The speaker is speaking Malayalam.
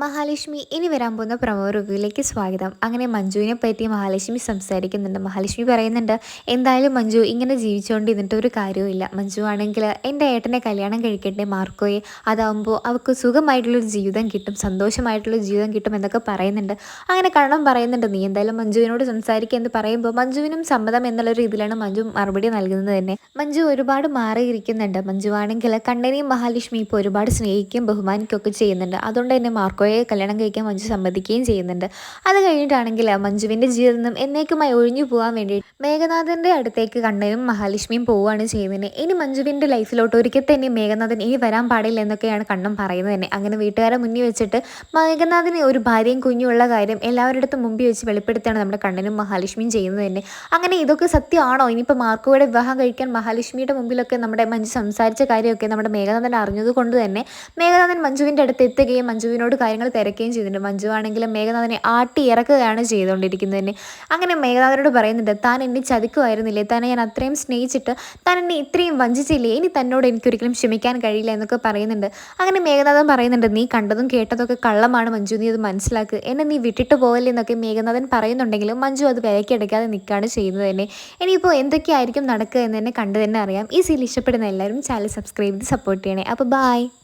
മഹാലക്ഷ്മി ഇനി വരാൻ പോകുന്ന പ്രമോ റിവ്യൂയിലേക്ക് സ്വാഗതം. അങ്ങനെ മഞ്ജുവിനെ പറ്റി മഹാലക്ഷ്മി സംസാരിക്കുന്നുണ്ട്. മഹാലക്ഷ്മി പറയുന്നുണ്ട് എന്തായാലും മഞ്ജു ഇങ്ങനെ ജീവിച്ചുകൊണ്ട് ഒരു കാര്യവുമില്ല. മഞ്ജു ആണെങ്കിൽ എന്റെ ഏട്ടനെ കല്യാണം കഴിക്കട്ടെ മാർക്കോയെ. അതാവുമ്പോൾ അവൾക്ക് സുഖമായിട്ടുള്ളൊരു ജീവിതം കിട്ടും സന്തോഷമായിട്ടുള്ള ജീവിതം കിട്ടും എന്നൊക്കെ പറയുന്നുണ്ട്. അങ്ങനെ കണ്ണം പറയുന്നുണ്ട് നീ എന്തായാലും മഞ്ജുവിനോട് സംസാരിക്കുക എന്ന് പറയുമ്പോൾ മഞ്ജുവിനും സമ്മതം എന്നുള്ള രീതിയിലാണ് മഞ്ജു മറുപടി നൽകുന്നത് തന്നെ. മഞ്ജു ഒരുപാട് മാറിയിരിക്കുന്നുണ്ട്. മഞ്ജു ആണെങ്കിൽ കണ്ണനെയും മഹാലക്ഷ്മി ഇപ്പോൾ ഒരുപാട് സ്നേഹിക്കുകയും ബഹുമാനിക്കുകയൊക്കെ ചെയ്യുന്നുണ്ട്. അതുകൊണ്ട് തന്നെ മാർക്കോ മാർക്കോയെ കല്യാണം കഴിക്കാൻ മഞ്ജു സമ്മതിക്കുകയും ചെയ്യുന്നുണ്ട്. അത് കഴിഞ്ഞിട്ടാണെങ്കിൽ മഞ്ജുവിന്റെ ജീവിതത്തിൽ നിന്നും എന്നേക്കുമായി ഒഴിഞ്ഞു പോകാൻ വേണ്ടി മേഘനാഥന്റെ അടുത്തേക്ക് കണ്ണനും മഹാലക്ഷ്മിയും പോവുകയാണ് ചെയ്യുന്നത്. ഇനി മഞ്ജുവിന്റെ ലൈഫിലോട്ട് ഒരിക്കൽ തന്നെ മേഘനാഥൻ ഇനി വരാൻ പാടില്ല എന്നൊക്കെയാണ് കണ്ണൻ പറയുന്നത് തന്നെ. അങ്ങനെ വീട്ടുകാരെ മുന്നിൽ വെച്ചിട്ട് മേഘനാഥന് ഒരു ഭാര്യയും കുഞ്ഞുമുള്ള കാര്യം എല്ലാവരുടെ അടുത്തും മുമ്പിൽ വെച്ച് വെളിപ്പെടുത്തുകയാണ് നമ്മുടെ കണ്ണനും മഹാലക്ഷ്മിയും ചെയ്യുന്നത് തന്നെ. അങ്ങനെ ഇതൊക്കെ സത്യമാണോ? ഇനിയിപ്പോൾ മാർക്കോയുടെ വിവാഹം കഴിക്കാൻ മഹാലക്ഷ്മിയുടെ മുമ്പിലൊക്കെ നമ്മുടെ മഞ്ജു സംസാരിച്ച കാര്യമൊക്കെ നമ്മുടെ മേഘനാഥൻ അറിഞ്ഞത് കൊണ്ട് തന്നെ മേഘനാഥൻ മഞ്ജുവിന്റെ അടുത്ത് എത്തുകയും മഞ്ജുവിനോട് കാര്യങ്ങൾ തിരക്കുകയും ചെയ്തിട്ടുണ്ട്. ആണെങ്കിലും മേഘനാഥനെ ആട്ടി ഇറക്കുകയാണ് ചെയ്തുകൊണ്ടിരിക്കുന്നത് അങ്ങനെ മേഘനാഥനോട് പറയുന്നുണ്ട് താൻ എന്നെ ചതിക്കുമായിരുന്നില്ലേ? തന്നെ ഞാൻ അത്രയും സ്നേഹിച്ചിട്ട് താൻ എന്നെ ഇത്രയും വഞ്ചിച്ചില്ലേ? ഇനി തന്നോട് എനിക്കൊരിക്കലും ക്ഷമിക്കാൻ കഴിയില്ല എന്നൊക്കെ പറയുന്നുണ്ട്. അങ്ങനെ മേഘനാഥൻ പറയുന്നുണ്ട് നീ കണ്ടതും കേട്ടതൊക്കെ കള്ളമാണ് മഞ്ജു. നീ അത് മനസ്സിലാക്കുക എന്നെ നീ വിട്ടിട്ട് പോകല്ലേ എന്നൊക്കെ മേഘനാഥൻ പറയുന്നുണ്ടെങ്കിലും മഞ്ജു അത് വിലക്കെടുക്കാതെ നിൽക്കുകയാണ് ചെയ്യുന്നത് തന്നെ ഇനിയിപ്പോൾ എന്തൊക്കെയായിരിക്കും നടക്കുക എന്ന് തന്നെ കണ്ടു തന്നെ അറിയാം. ഈ സീരിയൽ ഇഷ്ടപ്പെടുന്ന എല്ലാവരും ചാനൽ സബ്സ്ക്രൈബ് ചെയ്ത് സപ്പോർട്ട് ചെയ്യണേ. അപ്പോൾ ബായ്